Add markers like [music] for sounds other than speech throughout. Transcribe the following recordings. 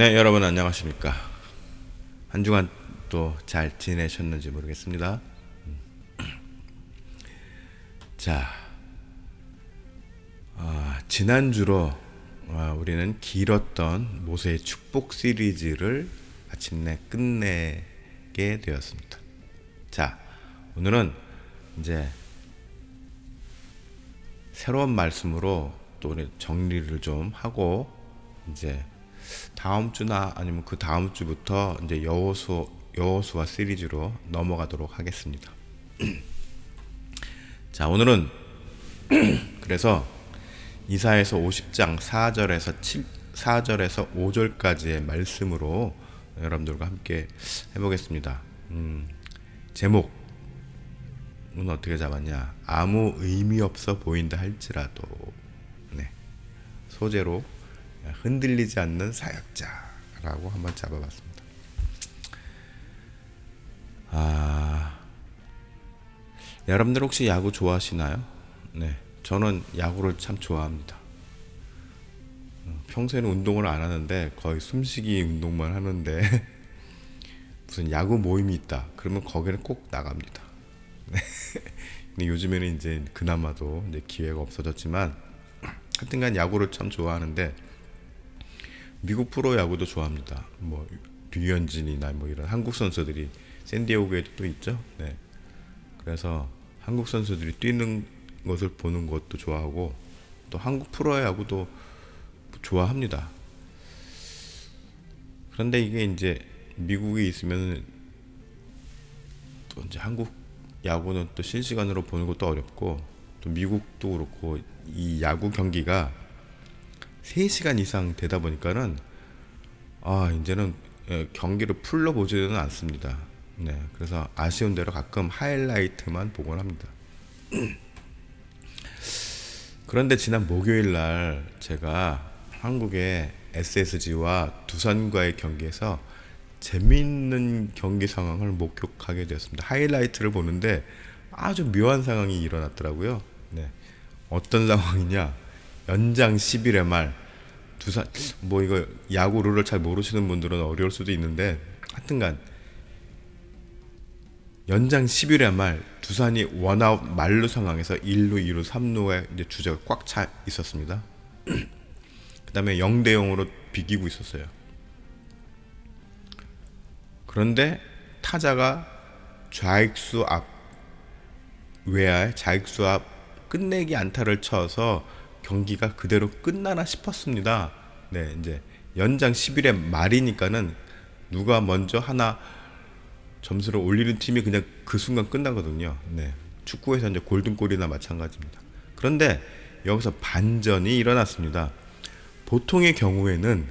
네, 여러분 안녕하십니까? 한 주간 또 잘 지내셨는지 모르겠습니다. 음. 자, 아, 지난 주로 아, 우리는 길었던 모세의 축복 시리즈를 마침내 끝내게 되었습니다. 자, 오늘은 이제 새로운 말씀으로 또 정리를 좀 하고 이제 다음 주나 아니면 그 다음 주부터 이제 여호수 여호수아 시리즈로 넘어가도록 하겠습니다. [clears throat] 자, 오늘은 [clears throat] 그래서 이사에서 50장 4절에서 7 4절에서 5절까지의 말씀으로 여러분들과 함께 해보겠습니다. 음, 제목은 어떻게 잡았냐? 아무 의미 없어 보인다 할지라도 네. 소재로 흔들리지 않는 사역자라고 한번 잡아봤습니다. 아, 여러분들 혹시 야구 좋아하시나요? 네, 저는 야구를 참 좋아합니다. 어, 평소에는 운동을 안 하는데 거의 숨쉬기 운동만 하는데 [laughs] 무슨 야구 모임이 있다. 그러면 거기는 꼭 나갑니다. 네. [laughs] 근데 요즘에는 이제 그나마도 이제 기회가 없어졌지만 [clears throat] 하여튼간 야구를 참 좋아하는데 미국 프로 야구도 좋아합니다. 뭐 류현진이나 뭐 이런 한국 선수들이 샌디에고에도 또 있죠. 네. 그래서 한국 선수들이 뛰는 것을 보는 것도 좋아하고 또 한국 프로 야구도 좋아합니다. 그런데 이게 이제 미국에 있으면 또 이제 한국 야구는 또 실시간으로 보는 것도 어렵고 또 미국도 그렇고 이 야구 경기가 3시간 이상 되다 보니까는 아 이제는 예, 경기를 풀러 보지는 않습니다. 네, 그래서 아쉬운 대로 가끔 하이라이트만 보곤 합니다. [clears throat] 그런데 지난 목요일 날 제가 한국의 SSG와 두산과의 경기에서 재미있는 경기 상황을 목격하게 되었습니다. 하이라이트를 보는데 아주 묘한 상황이 일어났더라고요. 네. 어떤 [laughs] 상황이냐? 연장 10일의 말 두산 뭐 이거 야구 룰을 잘 모르시는 분들은 어려울 수도 있는데 하여튼간 연장 10일의 말 두산이 원아웃 만루 상황에서 1루, 2루, 3루에 이제 주자가 꽉 차 있었습니다. [clears throat] 그다음에 0대 0으로 비기고 있었어요. 그런데 타자가 좌익수 앞 외야에 좌익수 앞 끝내기 안타를 쳐서 경기가 그대로 끝나나 싶었습니다. 네, 이제 연장 10일의 말이니까는 누가 먼저 하나 점수를 올리는 팀이 그냥 그 순간 끝나거든요. 네. 축구에서 이제 골든골이나 마찬가지입니다. 그런데 여기서 반전이 일어났습니다. 보통의 경우에는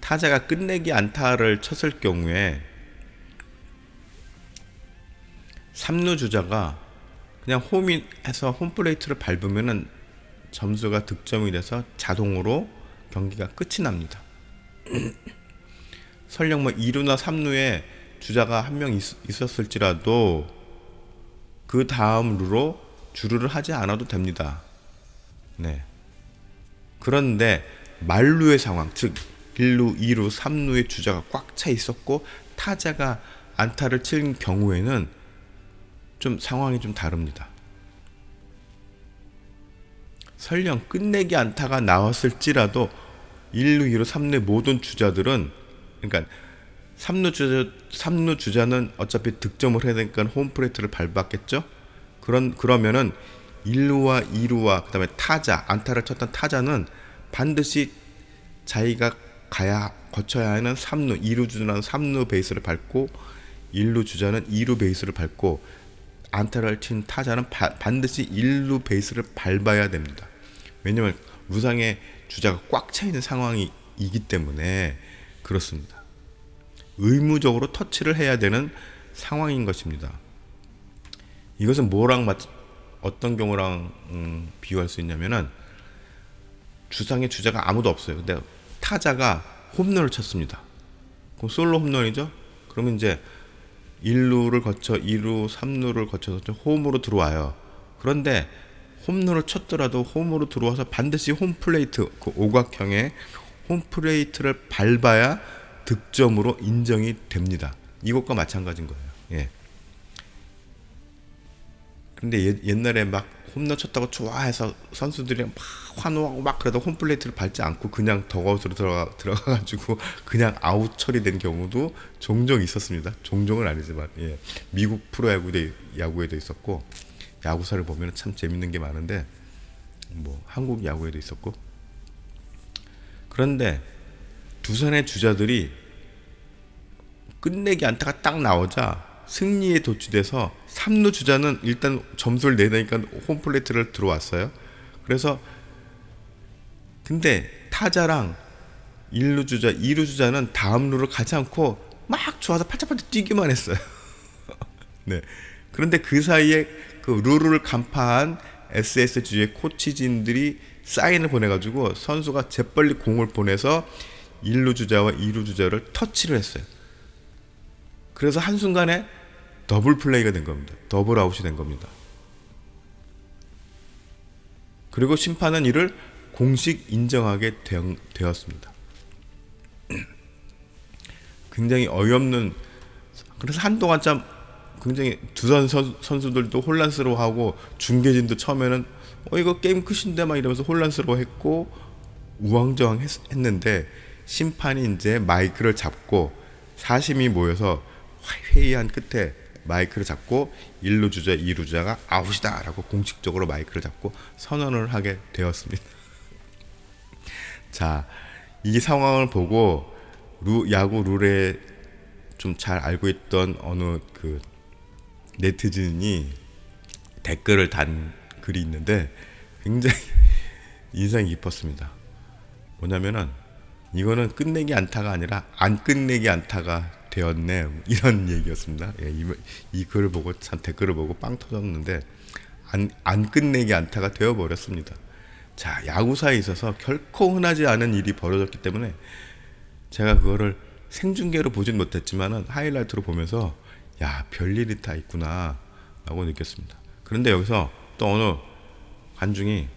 타자가 끝내기 안타를 쳤을 경우에 3루 주자가 그냥 홈이해서 홈플레이트를 밟으면은 점수가 득점이 돼서 자동으로 경기가 끝이 납니다. [clears throat] 설령 뭐 2루나 3루에 주자가 한 명 있었을지라도 그 다음 루로 주루를 하지 않아도 됩니다. 네. 그런데 말루의 상황, 즉 1루, 2루, 3루의 주자가 꽉 차 있었고 타자가 안타를 친 경우에는 좀 상황이 좀 다릅니다. 설령 끝내기 안타가 나왔을지라도 1루, 2루, 3루 모든 주자들은 그러니까 3루 주자 3루 주자는 어차피 득점을 해야 되니까 홈 플레이트를 밟았겠죠? 그런 그러면은 1루와 2루와 그다음에 타자 안타를 쳤던 타자는 반드시 자기가 가야 거쳐야 하는 3루 2루 주자는 3루 베이스를 밟고 1루 주자는 2루 베이스를 밟고 안타를 친 타자는 바, 반드시 1루 베이스를 밟아야 됩니다. 왜냐면 루상의 주자가 꽉 차 있는 상황이기 때문에 그렇습니다. 의무적으로 터치를 해야 되는 상황인 것입니다. 이것은 뭐랑 맞, 어떤 경우랑 음, 비유할 수 있냐면은 주상의 주자가 아무도 없어요. 근데 타자가 홈런을 쳤습니다. 그럼 솔로 홈런이죠? 그러면 이제 1루를 거쳐 2루, 3루를 거쳐서 홈으로 들어와요. 그런데 홈런을 쳤더라도 홈으로 들어와서 반드시 홈플레이트 그 오각형의 홈플레이트를 밟아야 득점으로 인정이 됩니다. 이것과 마찬가지인 거예요. 예. 근데 옛, 옛날에 막 홈런 쳤다고 좋아해서 선수들이 막 환호하고 막 그래도 홈플레이트를 밟지 않고 그냥 덕아웃으로 들어가 들어가가지고 그냥 아웃 처리된 경우도 종종 있었습니다. 종종은 아니지만 예. 미국 프로야구도 야구에도 있었고 야구사를 보면 참 재밌는 게 많은데 뭐 한국 야구에도 있었고 그런데 두산의 주자들이 끝내기 안타가 딱 나오자 승리에 도취돼서 3루 주자는 일단 점수를 내다니까 홈플레이트를 들어왔어요. 그래서 근데 타자랑 1루 주자, 2루 주자는 다음 루를 가지 않고 막 좋아서 팔짝팔짝 뛰기만 했어요. [laughs] 네. 그런데 그 사이에 그 룰을 간파한 SSG의 코치진들이 사인을 보내가지고 선수가 재빨리 공을 보내서 1루 주자와 2루 주자를 터치를 했어요. 그래서 한순간에 더블 플레이가 된 겁니다. 더블 아웃이 된 겁니다. 그리고 심판은 이를 공식 인정하게 되었습니다. [clears throat] 굉장히 어이없는 그래서 한동안 참 굉장히 두산 선수들도 혼란스러워하고 중계진도 처음에는 어 이거 게임 끝인데 막 이러면서 혼란스러워했고 우왕좌왕했는데 심판이 이제 마이크를 잡고 사심이 모여서 회의한 끝에 마이크를 잡고 1루 주자, 2루 주자가 아웃이다라고 공식적으로 마이크를 잡고 선언을 하게 되었습니다. [laughs] 자, 이 상황을 보고 루, 야구 룰에 좀 잘 알고 있던 어느 그 네티즌이 댓글을 단 글이 있는데 굉장히 [laughs] 인상이 깊었습니다. 뭐냐면은 이거는 끝내기 안타가 아니라 안 끝내기 안타가 되었네 이런 얘기였습니다. 예, 이, 이 글을 보고 참 댓글을 보고 빵 터졌는데 안, 안 끝내기 안타가 되어 버렸습니다. 자 야구사에 있어서 결코 흔하지 않은 일이 벌어졌기 때문에 제가 그거를 생중계로 보진 못했지만은 하이라이트로 보면서 야 별일이 다 있구나 라고 느꼈습니다. 그런데 여기서 또 어느 관중이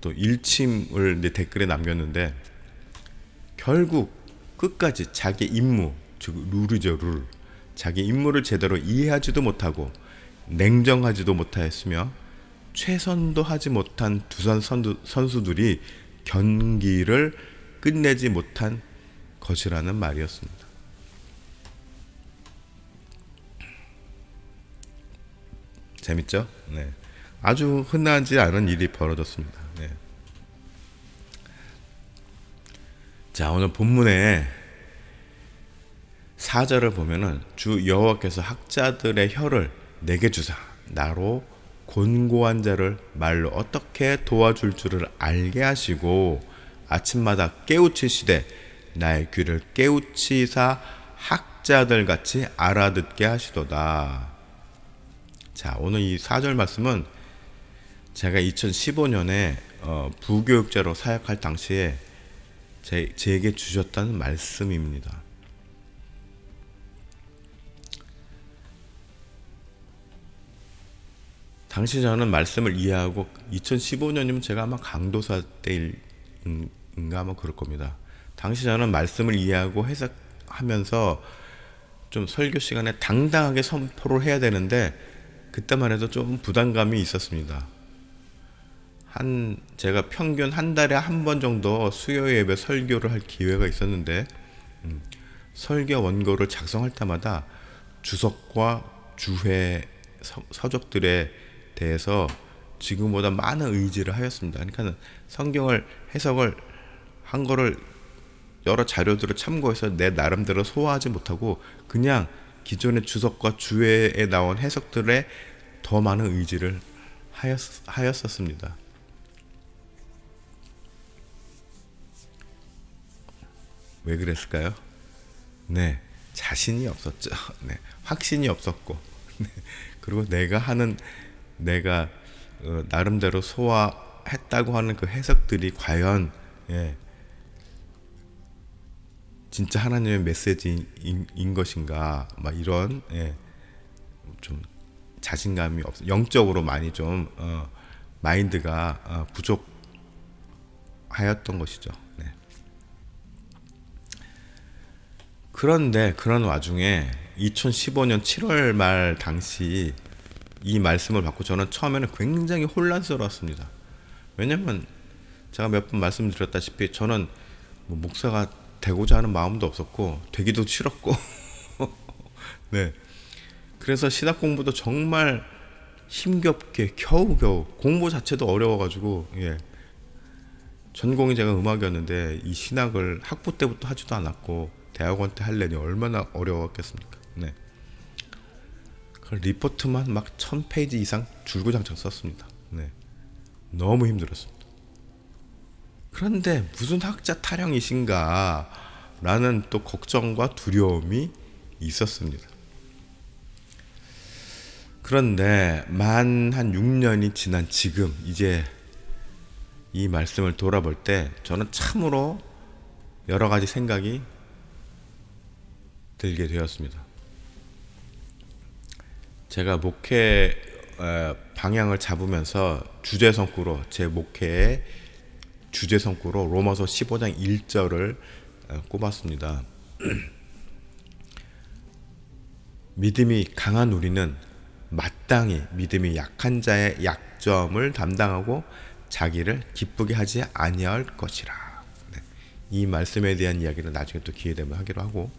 또 일침을 내 댓글에 남겼는데 결국 끝까지 자기 임무 즉 룰이죠 룰 자기 임무를 제대로 이해하지도 못하고 냉정하지도 못하였으며 최선도 하지 못한 두산 선수, 선수들이 경기를 끝내지 못한 것이라는 말이었습니다. 재밌죠? 네. 아주 흔하지 않은 일이 벌어졌습니다. 네. 자, 오늘 본문에 사절을 보면은 주 여호와께서 학자들의 혀를 내게 주사 나로 곤고한 자를 말로 어떻게 도와줄 줄을 알게 하시고 아침마다 깨우치시되 나의 귀를 깨우치사 학자들 같이 알아듣게 하시도다. 자, 오늘 이 4절 말씀은 제가 2015년에 어, 부교육자로 사역할 당시에 제, 제게 주셨다는 말씀입니다. 당시 저는 말씀을 이해하고 2015년이면 제가 아마 강도사 때인가 아마 그럴 겁니다. 당시 저는 말씀을 이해하고 해석하면서 좀 설교 시간에 당당하게 선포를 해야 되는데 그때만 해도 좀 부담감이 있었습니다. 한 제가 평균 한 달에 한 번 정도 수요 예배 설교를 할 기회가 있었는데 음, 설교 원고를 작성할 때마다 주석과 주회 서, 서적들에 대해서 지금보다 많은 의지를 하였습니다. 그러니까 성경을 해석을 한 거를 여러 자료들을 참고해서 내 나름대로 소화하지 못하고 그냥 기존의 주석과 주회에 나온 해석들에 더 많은 의지를 하였, 하였었습니다. 왜 그랬을까요? 네, 자신이 없었죠. [laughs] 네, 확신이 없었고, [laughs] 네, 그리고 내가 하는 내가 어, 나름대로 소화했다고 하는 그 해석들이 과연 예, 진짜 하나님의 메시지인 인 것인가 막 이런 예, 좀 자신감이 없어 영적으로 많이 좀 어, 마인드가 어, 부족하였던 것이죠. 네. 그런데 그런 와중에 2015년 7월 말 당시 이 말씀을 받고 저는 처음에는 굉장히 혼란스러웠습니다. 왜냐면 제가 몇 번 말씀드렸다시피 저는 뭐 목사가 되고자 하는 마음도 없었고 되기도 싫었고. [laughs] 네. 그래서 신학 공부도 정말 힘겹게 겨우겨우 공부 자체도 어려워가지고 예. 전공이 제가 음악이었는데 이 신학을 학부 때부터 하지도 않았고 대학원 때 할래니 얼마나 어려웠겠습니까? 네. 그 리포트만 막 천 페이지 이상 줄구장창 썼습니다. 네. 너무 힘들었습니다. 그런데 무슨 학자 타령이신가 라는 또 걱정과 두려움이 있었습니다. 그런데 만 한 6년이 지난 지금 이제 이 말씀을 돌아볼 때 저는 참으로 여러 가지 생각이 들게 되었습니다. 제가 목회 어, 방향을 잡으면서 주제 성구로 제 목회의 주제 성구로 로마서 15장 1절을 어, 꼽았습니다. [clears throat] 믿음이 강한 우리는 마땅히 믿음이 약한 자의 약점을 담당하고 자기를 기쁘게 하지 아니할 것이라. 네. 이 말씀에 대한 이야기는 나중에 또 기회 되면 하기로 하고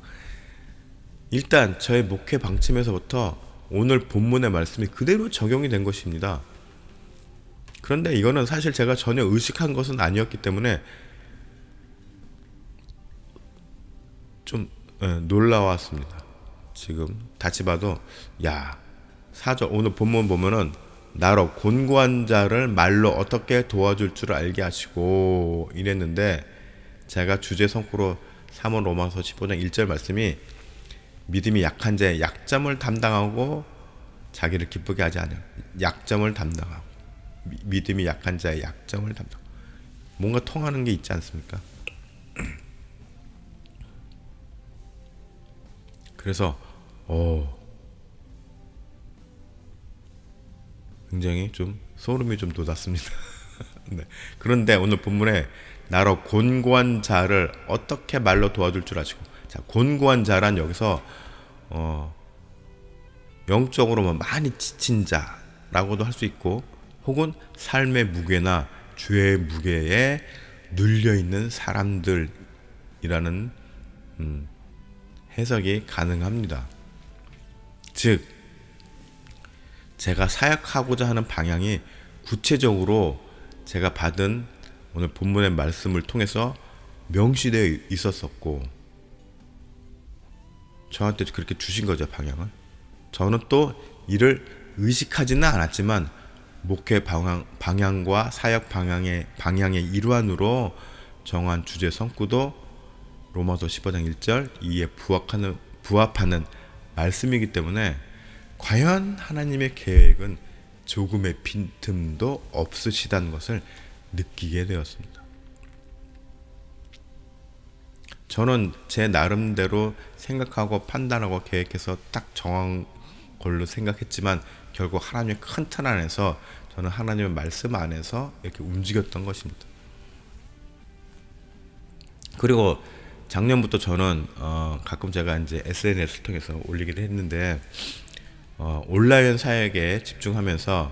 일단 저의 목회 방침에서부터 오늘 본문의 말씀이 그대로 적용이 된 것입니다. 그런데 이거는 사실 제가 전혀 의식한 것은 아니었기 때문에 좀 예, 놀라웠습니다. 지금 다시 봐도 야 사절 오늘 본문 보면은 나로 곤고한 자를 말로 어떻게 도와줄 줄 알게 하시고 이랬는데 제가 주제 성구로 3원 로마서 15장 1절 말씀이 믿음이 약한 자의 약점을 담당하고 자기를 기쁘게 하지 않은 약점을 담당하고 미, 믿음이 약한 자의 약점을 담당 뭔가 통하는 게 있지 않습니까? [clears throat] 그래서 어 굉장히 좀 소름이 좀 돋았습니다. [laughs] 네. 그런데 오늘 본문에 나로 곤고한 자를 어떻게 말로 도와줄 줄 아시고 자 곤고한 자란 여기서 어 영적으로 많이 지친 자라고도 할 수 있고 혹은 삶의 무게나 죄의 무게에 눌려 있는 사람들이라는 음, 해석이 가능합니다. 즉 제가 사역하고자 하는 방향이 구체적으로 제가 받은 오늘 본문의 말씀을 통해서 명시되어 있었었고 저한테 그렇게 주신 거죠 방향을 저는 또 이를 의식하지는 않았지만 목회 방향, 방향과 사역 방향의 방향의 일환으로 정한 주제 성구도 로마서 15장 1절 이에 부합하는 부합하는 말씀이기 때문에 과연 하나님의 계획은 조금의 빈틈도 없으시다는 것을 느끼게 되었습니다. 저는 제 나름대로 생각하고 판단하고 계획해서 딱 정한 걸로 생각했지만 결국 하나님의 큰 틀 안에서 저는 하나님의 말씀 안에서 이렇게 움직였던 것입니다. 그리고 작년부터 저는 어 가끔 제가 이제 SNS를 통해서 올리기도 했는데 어 온라인 사역에 집중하면서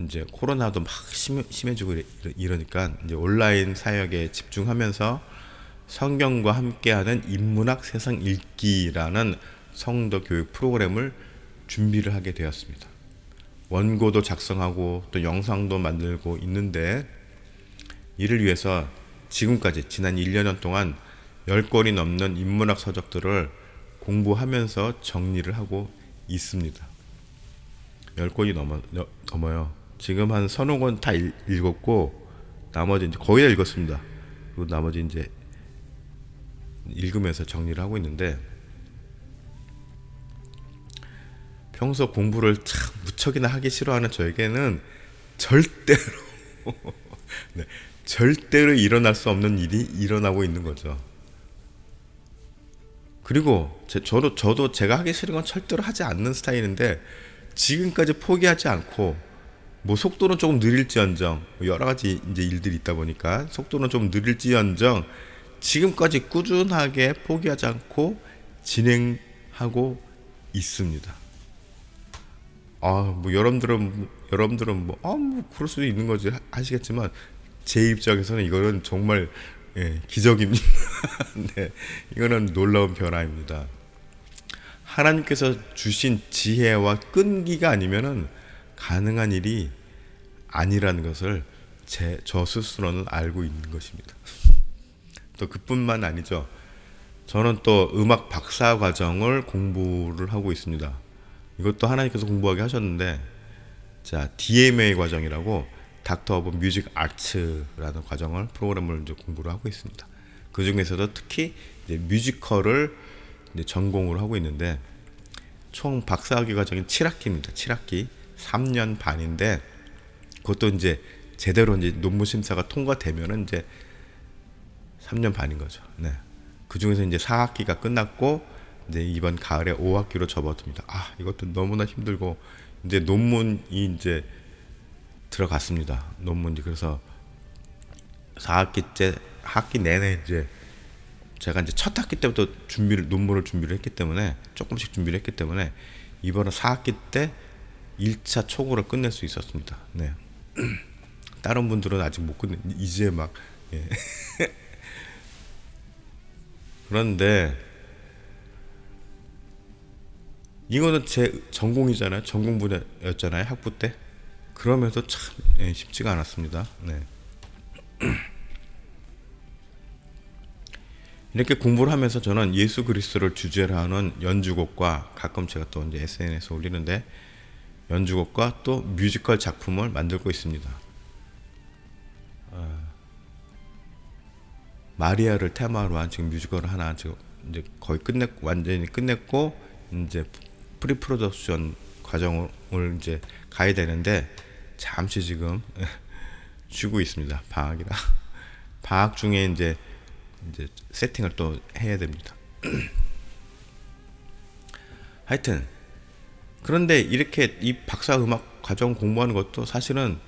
이제 코로나도 막 심, 심해지고 이러니까 이제 온라인 사역에 집중하면서 성경과 함께하는 인문학 세상 읽기라는 성도 교육 프로그램을 준비를 하게 되었습니다. 원고도 작성하고 또 영상도 만들고 있는데 이를 위해서 지금까지 지난 1년 동안 10권이 넘는 인문학 서적들을 공부하면서 정리를 하고 있습니다. 10권이 넘어, 넘어요. 지금 한 서너 권 다 읽었고 나머지 이제 거의 다 읽었습니다. 그리고 나머지 이제 읽으면서 정리를 하고 있는데 평소 공부를 참 무척이나 하기 싫어하는 저에게는 절대로 [laughs] 네, 절대로 일어날 수 없는 일이 일어나고 있는 거죠. 그리고 제, 저도 저도 제가 하기 싫은 건 절대로 하지 않는 스타일인데 지금까지 포기하지 않고 뭐 속도는 조금 느릴지언정 뭐 여러 가지 이제 일들이 있다 보니까 속도는 좀 느릴지언정 지금까지 꾸준하게 포기하지 않고 진행하고 있습니다. 아, 뭐 여러분들은 여러분들은 뭐, 아, 뭐 그럴 수도 있는 거지 하- 하시겠지만 제 입장에서는 이거는 정말 예, 기적입니다. [laughs] 네, 이거는 놀라운 변화입니다. 하나님께서 주신 지혜와 끈기가 아니면은 가능한 일이 아니라는 것을 제, 저 스스로는 알고 있는 것입니다. 또 그뿐만 아니죠. 저는 또 음악 박사 과정을 공부를 하고 있습니다. 이것도 하나님께서 공부하게 하셨는데, 자 DMA 과정이라고 닥터 오브 뮤직 아츠라는 과정을 프로그램을 이제 공부를 하고 있습니다. 그 중에서도 특히 뮤지컬을 이제 전공을 하고 있는데 총 박사학위 과정이 7학기입니다. 7학기 3년 반인데 그것도 이제 제대로 이제 논문 심사가 통과되면은 이제 3년 반인 거죠. 네. 그 중에서 이제 4학기가 끝났고 이제 이번 가을에 5학기로 접어듭니다. 아, 이것도 너무나 힘들고 이제 논문이 이제 들어갔습니다. 논문이 그래서 4학기째 학기 내내 이제 제가 이제 첫 학기 때부터 준비를 논문을 준비를 했기 때문에 조금씩 준비를 했기 때문에 이번에 4학기 때 1차 초고를 끝낼 수 있었습니다. 네. [clears throat] 다른 분들은 아직 못 끝내 이제 막 예. [laughs] 그런데 이거는 제 전공이잖아요. 전공 분야였잖아요. 학부 때. 그러면서 참 예, 쉽지가 않았습니다. 네. [clears throat] 이렇게 공부를 하면서 저는 예수 그리스도를 주제로 하는 연주곡과 가끔 제가 또 이제 SNS에 올리는데 연주곡과 또 뮤지컬 작품을 만들고 있습니다. 어, 마리아를 테마로 한 지금 뮤지컬을 하나 지금 이제 거의 끝냈고 완전히 끝냈고 이제 프리 프로덕션 과정을 이제 가야 되는데 잠시 지금 [laughs] 쉬고 있습니다. 방학이라 [laughs] 방학 중에 이제 이제 세팅을 또 해야 됩니다. [clears throat] 하여튼 그런데 이렇게 이 박사 음악 과정 공부하는 것도 사실은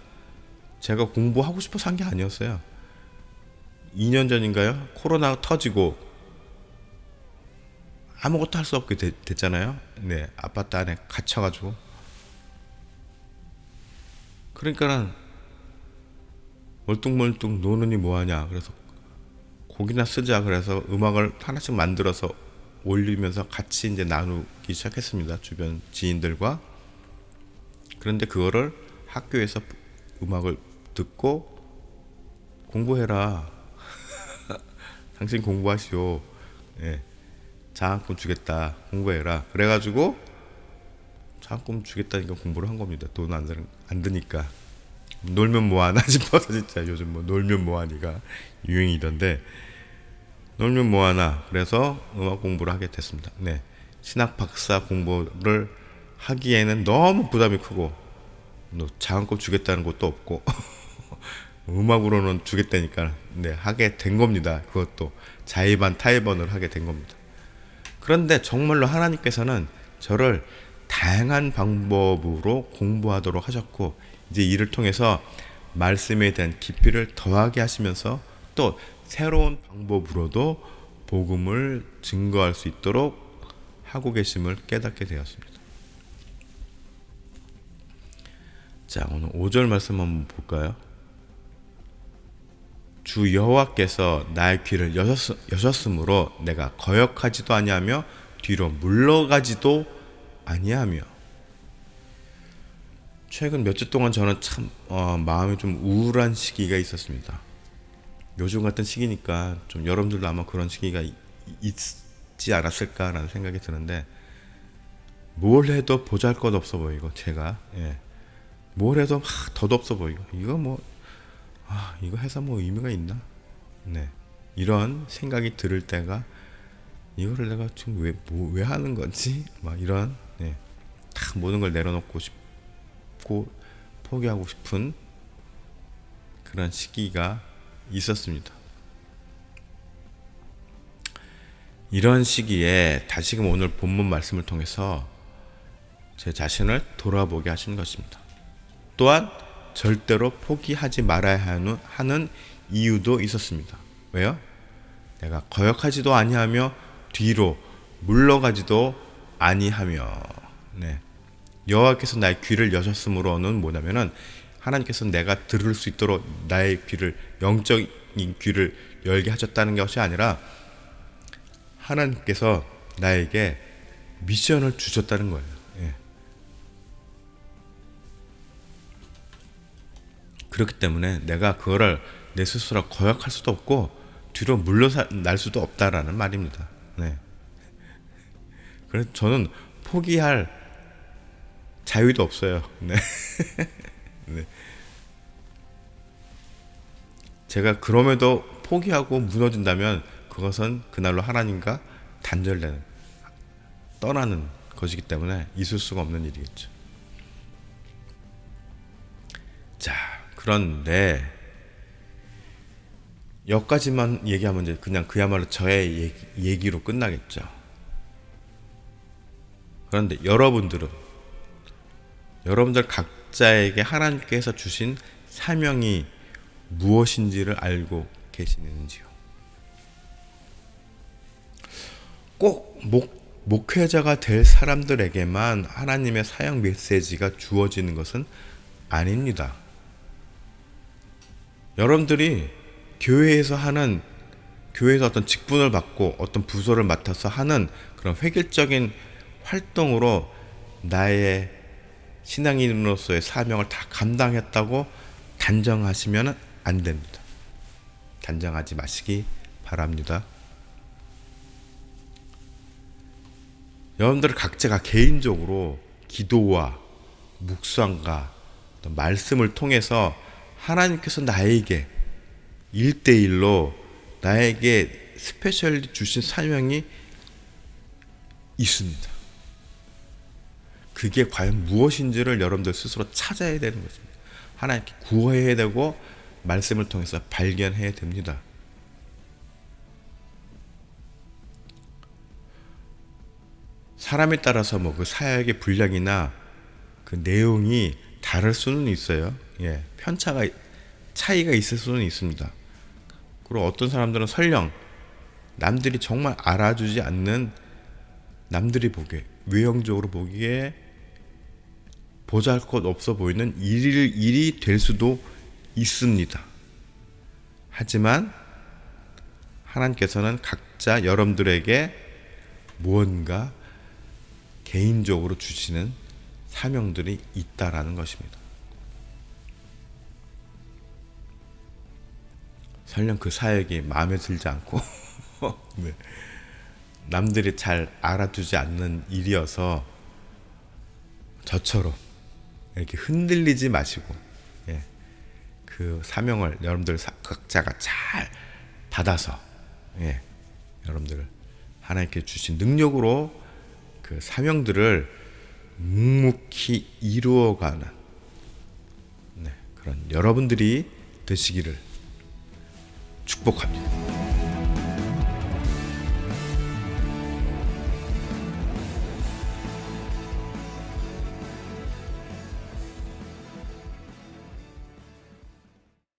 제가 공부하고 싶어서 한 게 아니었어요. 2년 전인가요? 코로나 터지고 아무것도 할 수 없게 됐, 됐잖아요. 네, 아파트 안에 갇혀가지고. 그러니까는 멀뚱멀뚱 노느니 뭐하냐. 그래서 곡이나 쓰자. 그래서 음악을 하나씩 만들어서 올리면서 같이 이제 나누기 시작했습니다. 주변 지인들과. 그런데 그거를 학교에서 음악을 듣고 공부해라. [laughs] 당신 공부하시오. 예. 장학금 주겠다. 공부해라. 그래가지고 장학금 주겠다니까 공부를 한 겁니다. 돈 안 안 드니까. 놀면 뭐하나 [laughs] 싶어서 진짜 요즘 뭐 놀면 뭐하니가 유행이던데 놀면 뭐하나 그래서 음악 공부를 하게 됐습니다. 네. 신학 박사 공부를 하기에는 너무 부담이 크고 뭐 장학금 주겠다는 것도 없고 [laughs] 음악으로는 주겠다니까 네 하게 된 겁니다. 그것도 자의반 타의반을 하게 된 겁니다. 그런데 정말로 하나님께서는 저를 다양한 방법으로 공부하도록 하셨고 이제 이를 통해서 말씀에 대한 깊이를 더하게 하시면서 또 새로운 방법으로도 복음을 증거할 수 있도록 하고 계심을 깨닫게 되었습니다. 자, 오늘 5절 말씀 한번 볼까요? 주 여호와께서 나의 귀를 여셨, 여셨으므로 내가 거역하지도 아니하며 뒤로 물러가지도 아니하며 최근 몇 주 동안 저는 참 어, 마음이 좀 우울한 시기가 있었습니다. 요즘 같은 시기니까 좀 여러분들도 아마 그런 시기가 이- 있지 않았을까라는 생각이 드는데 뭘 해도 보잘것없어 보이고 제가 예. 뭘 해도 막 덧없어 보이고 이거 뭐 아, 이거 해서 뭐 의미가 있나? 네. 이런 생각이 들을 때가 이거를 내가 지금 왜, 뭐, 왜 하는 건지? 막 이런, 네. 다 모든 걸 내려놓고 싶고, 포기하고 싶은 그런 시기가 있었습니다. 이런 시기에 다시금 오늘 본문 말씀을 통해서 제 자신을 돌아보게 하신 것입니다. 또한 절대로 포기하지 말아야 하는, 이유도 있었습니다. 왜요? 내가 거역하지도 아니하며 뒤로 물러가지도 아니하며 네. 여호와께서 나의 귀를 여셨으므로는 뭐냐면은 하나님께서 내가 들을 수 있도록 나의 귀를 영적인 귀를 열게 하셨다는 것이 아니라 하나님께서 나에게 미션을 주셨다는 거예요. 그렇기 때문에 내가 그거를 내 스스로 거역할 수도 없고 뒤로 물러날 수도 없다라는 말입니다. 네. 그래서 저는 포기할 자유도 없어요. 네. [laughs] 네. 제가 그럼에도 포기하고 무너진다면 그것은 그날로 하나님과 단절되는 떠나는 것이기 때문에 있을 수가 없는 일이겠죠. 그런데 여기까지만 얘기하면 이제 그냥 그야말로 저의 얘기, 얘기 로 끝나겠죠. 그런데 여러분들은 여러분들 각자에게 하나님께서 주신 사명이 무엇인지를 알고 계시는지요? 꼭 목, 목회자가 될 사람들에게만 하나님의 사역 메시지가 주어지는 것은 아닙니다. 여러분들이 교회에서 하는 교회에서 어떤 직분을 받고 어떤 부서를 맡아서 하는 그런 획일적인 활동으로 나의 신앙인으로서의 사명을 다 감당했다고 단정하시면 안 됩니다. 단정하지 마시기 바랍니다. 여러분들 각자가 개인적으로 기도와 묵상과 말씀을 통해서 하나님께서 나에게 일대일로 나에게 스페셜리 주신 사명이 있습니다. 그게 과연 무엇인지를 여러분들 스스로 찾아야 되는 것입니다. 하나님께 구해야 되고 말씀을 통해서 발견해야 됩니다. 사람에 따라서 뭐 그 사역의 분량이나 그 내용이 다를 수는 있어요. 예, 편차가 차이가 있을 수는 있습니다. 그리고 어떤 사람들은 설령 남들이 정말 알아주지 않는 남들이 보기에 외형적으로 보기에 보잘것 없어 보이는 일이, 일이 될 수도 있습니다. 하지만 하나님께서는 각자 여러분들에게 무언가 개인적으로 주시는 사명들이 있다라는 것입니다. 설령 그 사역이 마음에 들지 않고 [laughs] 네. 남들이 잘 알아두지 않는 일이어서 저처럼 이렇게 흔들리지 마시고 예. 그 사명을 여러분들 각자가 잘 받아서 예. 여러분들 하나님께 주신 능력으로 그 사명들을 묵묵히 이루어가는 네. 그런 여러분들이 되시기를 祝福他。